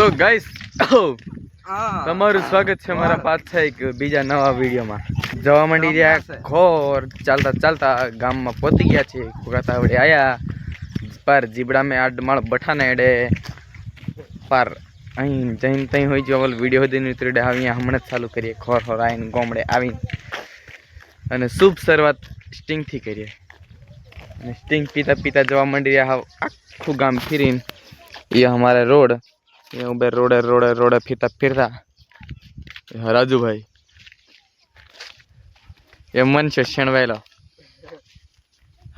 તો ગાઈસ તમારું સ્વાગત છે મારા પાછા એક બીજા નવા વિડીયોમાં. જવા માંડી રહ્યા ખોર ચાલતા ચાલતા ગામમાં પહોંચી ગયા છે. ખોગાતા આવડે આયા. પાર જીબડા મેં આડમાળ બઠાને એડે પાર અહીં જઈને તઈ હોય જો ઓલ વીડિયો સુધી ઉતરીડે આવીને હમણાં જ ચાલુ કરીએ. ખોર ખોર આવીને ગોમડે આવીને. અને શુભ શરૂઆત સ્ટિંગથી કરીએ. અને સ્ટિંગ પીતા પીતા જવા માંડી રહ્યા આખું ગામ ફીરીને. એ અમારે રોડ. ये उबे रोडे रोडे रोडे फिरता फिरता ये राजूभाई ये मन છે શણવાયેલો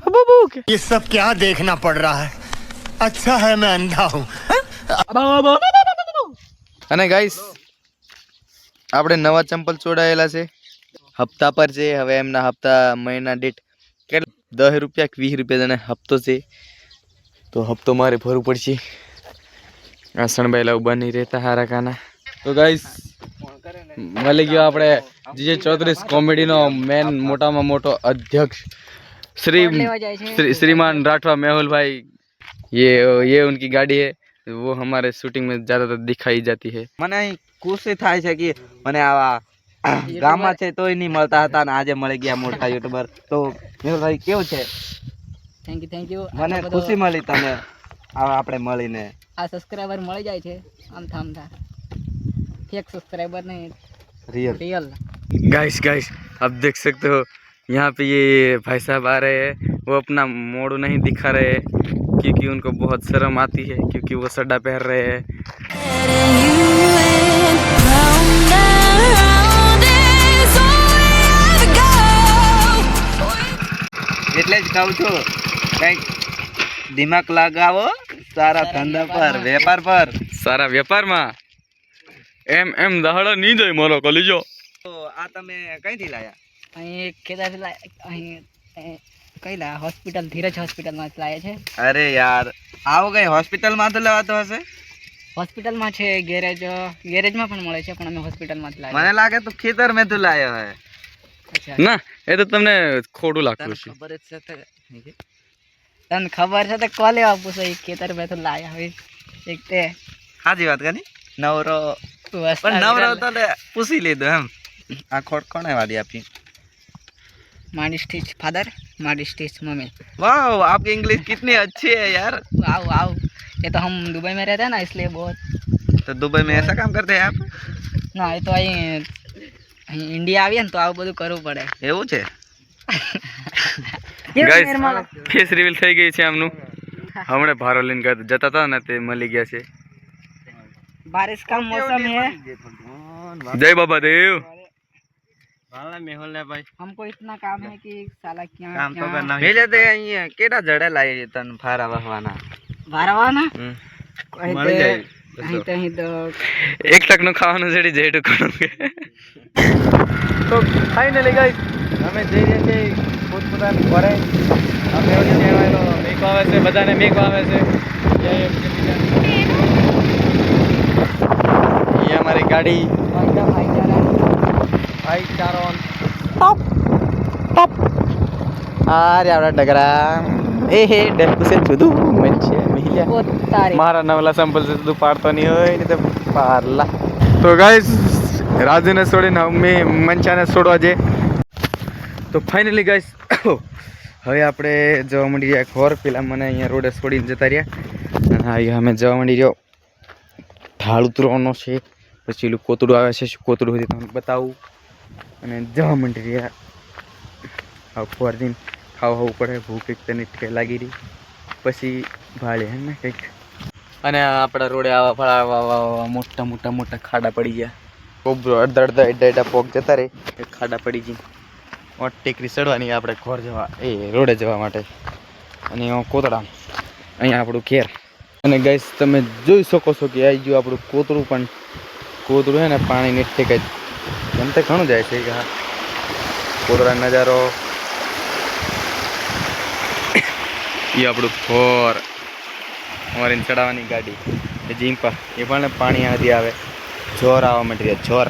બાબુ કે ये सब क्या देखना पड़ रहा है अच्छा है मैं अंधा हूँ અને ગાઈસ આપણે નવા ચંપલ ચોડાયેલા છે હપ્તા પર છે હવે એમના હપ્તા મહિના દીઠ કેટલા દસ રૂપિયા કે વીસ રૂપિયા જણે હપ્તો છે તો હપ્તો મારે ભરવું પડશે આ સણબાઈલા ઉભા નહીં રહેતા હારા કાના તો ગાઈસ મળી ગયો આપણે જીજે ચોત્રીસ કોમેડીનો મેન મોટામાં મોટો અધ્યક્ષ श्री श्री श्रीमान राठवा मेहुल भाई ये ये उनकी गाड़ी है वो हमारे शूटिंग में ज्यादातर दिखाई जाती है મને અહીં ખુશી થાય છે કે મને આવા ગામમાં છે તોય નહીં મળતા હતા અને આજે મળી ગયા મોટા યુટ્યુબર તો મેહુલભાઈ કેવું છે થેન્ક યુ થેન્ક યુ મને ખુશી મળી તમે આવા આપણે મળીને આ સબસ્ક્રાઇબર મળી જાય છે આમ થામ થા ફેક સબસ્ક્રાઇબર નહીં રિયલ रियल गाइस गाइस आप देख सकते हो यहाँ पे ये भाई साहब आ रहे हैं वो अपना मोड़ नहीं दिखा रहे हैं क्योंकि उनको बहुत शर्म आती है क्योंकि वो सड्डा पहन रहे हैं એટલે જ કહું છું કંઈક દિમાગ લગાવો સારા ધંધા પર વેપાર પર. સારા વેપારમાં. એમ એમ દહાડો નહીં જોઈ મારો કલીજો તો આ તમે કઈથી લાયા? અહીં કેદારથી લાય અહીં અહીં કઈ લાયા? હોસ્પિટલ ધીરજ હોસ્પિટલમાં લાયા છે. અરે યાર આવો કઈ હોસ્પિટલમાં તો લેવાતો હશે? હોસ્પિટલમાં છે ગેરેજ ગેરેજમાં પણ મળે છે પણ અમે હોસ્પિટલમાં જ મને લાગે તો ખેતર મેં તું લાયો હે. ના એ તો તમને ખોટું લાગતું છે ખબર જ છે તો. તને ખબર છે તો કોલે આપું છે ખેતર મેં તો લાયા હોય એક તે સાચી વાત કરી નવરો વસ્તા પણ નવરો વિરાલ. તો લે પૂછી લીધું એમ આ ખોટ કોને વાળી આપી મારી સ્ટીચ ફાધર મારી સ્ટીચ मम्मी वाह आपकी इंग्लिश कितनी अच्छी है यार आओ आओ ये तो हम दुबई में रहते हैं ना इसलिए बहुत तो दुबई में ऐसा काम करते हैं आप ના એ તો અહીં અહીં ઇન્ડિયા આવીએ ને તો આવું બધું કરવું પડે એવું છે ગાઈસ ફેસ રિવીલ થઈ ગઈ છે આમનું હમણે ભારો લઈને ગયા- જતા હતા ને તે મળી ગયા છે बारिश का मौसम है જય બાબા દેવ हमको इतना काम है कि साला क्या કામ તો क्या કરના મેલે તે અહીંયા કેટા જડે લાવી તન ફારા વહવાના ભરવાના હમ. અહીં મળી તો- જાય અહીં તો અહીં તો એક ટકનું ખાવાનું જડી જય ટકનું કે તો ફાઇનલી ગાઈસ અમે જઈ રહ્યા છીએ પોતપોતાના ઘરે અમે આવે છે બધાને મેકો આવે છે. અહીંયા અમારી ગાડી. ભાઈ ચારો ટોપ ટોપ. આ રે આપણા ડગરા. એ હે છે જુદું મચ્છે છે પોતારી. મારા નવલા સંપલ છે તું પાડતો નહીં હોય ને તો પારલા. તો ગાઈસ રાજુને છોડીને મેં મંચાને છોડવા જઈએ. તો ફાઇનલી ગાઈસ હવે આપણે જવા માંડી રહ્યા ખોર પેલા મને અહીંયા રોડે છોડીને જતા રહ્યા. અને અહીંયા અમે જવા માંડી રહ્યો. ઢાળ ઉતરવાનો છે. પછી પેલું કોતડું આવે છે. શું કોતડું હોય તમને બતાવું. અને જવા માંડી રહ્યા. હવે ખોર જઈને ખાવા ખાવું પડે. ભૂખ એક તને લાગી રહી. પછી ભાળે હે ને કંઈક. અને આપણા રોડે આવા ફળા આવા મોટા મોટા મોટા ખાડા પડી ગયા. કોબરો અડધા અડધા એડા એડા પોક જતા રહે. ખાડા પડી ગઈ. ઓટ ટેકરી ચડવાની આપણે ઘોર જવા, એ રોડે જવા માટે. અને કોતડા. અહીંયા આપણું ઘેર. અને ગેસ તમે જોઈ શકો છો કે આવી ગયું આપણું કોતરું પણ, કોતરું છે ને પાણીની ટેકે એમ તો ઘણું જાય છે કે હા. કોતરા નજારો. એ આપણું ઘોર. અમારી ચડાવવાની ગાડી. એ જીમ્પા એ પણ પાણી આથી આવે. જોર આવવા માંડી જોર.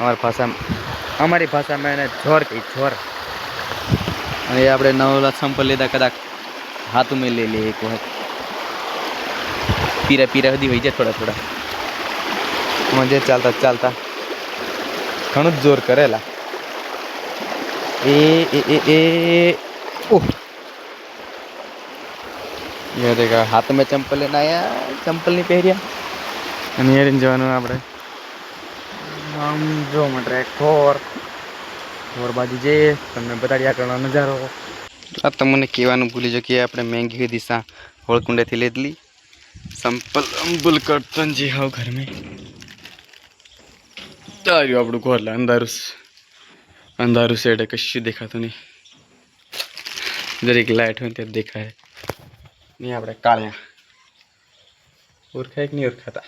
અમારી ભાષામાં અમારી ભાષામાં એને જોર કહી જોર અને એ આપણે નવલા સંપલ લીધા કદાચ હાથું મેં લઈ લઈએ એક વખત પીરા પીરા સુધી હોય જાય થોડા થોડા મજે ચાલતા ચાલતા ઘણું જ જોર કરેલા એ એ એ એ ઓહ ये देखा हाथ में चंपल लेना आया चंपल नहीं પહેર્યા અને હેરીને જવાનું આપણે આમ જો માટે ઠોર ઠોર બાજુ જઈએ તમને બતાડી આગળનો નજારો. આ તમને કહેવાનું ભૂલી જો કે આપણે મેંગી દિશા હોળકુંડેથી લીધલી. સંપલ અંબુલ કરતન જી હાવ ઘર મેં તાર્યું આપણું ઘર અંધારું. અંધારું છે એટલે કશું દેખાતું નહીં. જરીક લાઇટ હોય ત્યારે દેખાય. નહીં આપણે કાળ્યા. ઓળખાય કે નહીં ઓળખાતા?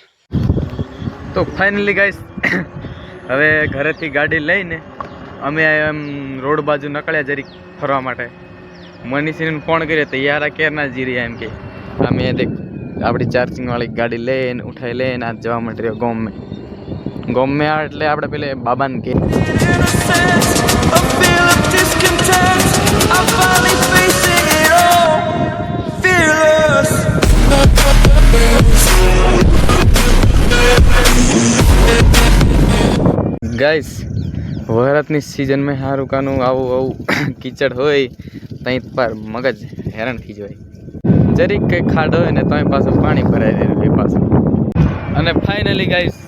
તો ફાઇનલી ગાઈસ હવે ઘરેથી ગાડી લઈને અમે એમ રોડ બાજુ નકળ્યા જરીક ફરવા માટે. મનીષીને ફોન કર્યો, તો યાર કેરના જી રહ્યા એમ કે, અમે દેખ આપણી ચાર્જિંગવાળી ગાડી લઈને ઉઠાઈ લઈને આ જવા માટે રહ્યો ગોમ. ગોમ આ એટલે આપણે પેલે બાબાને કે ગાઈસ વરાતની સિઝનમાં હારુકાનું આવું આવું કિચડ હોય ત્યાં પર મગજ હેરાન થઈ જાય. જરીક કંઈ ખાડ હોય ને ત્યાં પાછું પાણી ભરાઈ જાય બે પાછું. અને ફાઇનલી ગાઈસ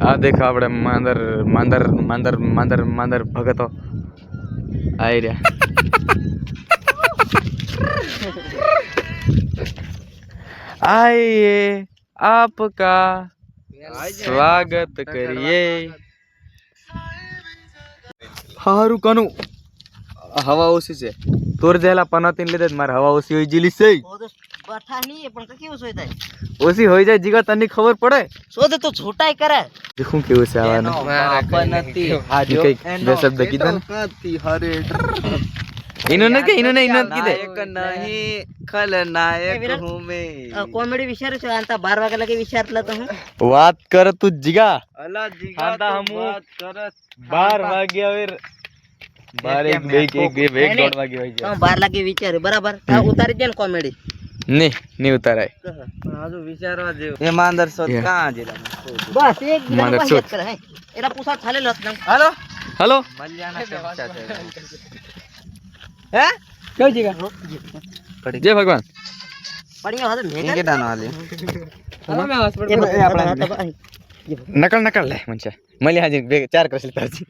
આ દેખો આપણે માંદર માંદર માંદર માંદર માંદર ભગતો આવી રહ્યા. આઈએ આપકા સ્વાગત કરીએ. હારું કનું. હવા ઓછી છે. તોર જેલા પનોતીન લીધે મારે હવા ઓછી હોય જીલી છે. બઠા નહીં પણ કેવું સોય થાય ઓછી હોય જાય જીગા તને ખબર પડે? શોધ તો છૂટાઈ કરે. શું કેવું છે આવાનું? નથી. આ બે શબ્દ કીધા ને? એનો ને કે એનો ને એનો કીધે? નાયક નહીં ખલનાયક હું મેં. કોમેડી વિચારું છું આંતા બાર વાગે લગે વિચારલા તો હું. વાત કર તું જીગા. અલા જીગા આંધા તો વાત કરત. બાર વાગ્યા હવે બાર એક બે એક બે એક દોઢ વાગે હોય તમે બાર લાગે વિચાર્યું બરાબર? ઉતારી દે ને કોમેડી. નહીં નહીં ઉતારાય. પણ હજુ વિચારવા જેવું. એ માંદર સોત કાં જેલા બસ એક માંદર સોત કરે હે. એના પૂછા ખાલી લત નમ હાલો? હલો? મલ્યાના ચમચા છે. હે? કેવું જીગા. જય ભગવાન. પડી ગયો હતો મેં કેટાનો હાલે. નકલ નકલ. લે મનસા મળી હાજી બે ચાર કરશે તારજી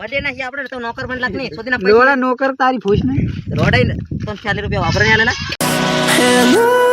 બડે નહીં આપણે તો નોકર બન લાગ નહીં. સુધીના પૈસા. નોકર તારી ફૂસ નહીં. રોડાઈ તો 40 રૂપિયા વાપરને આલેલા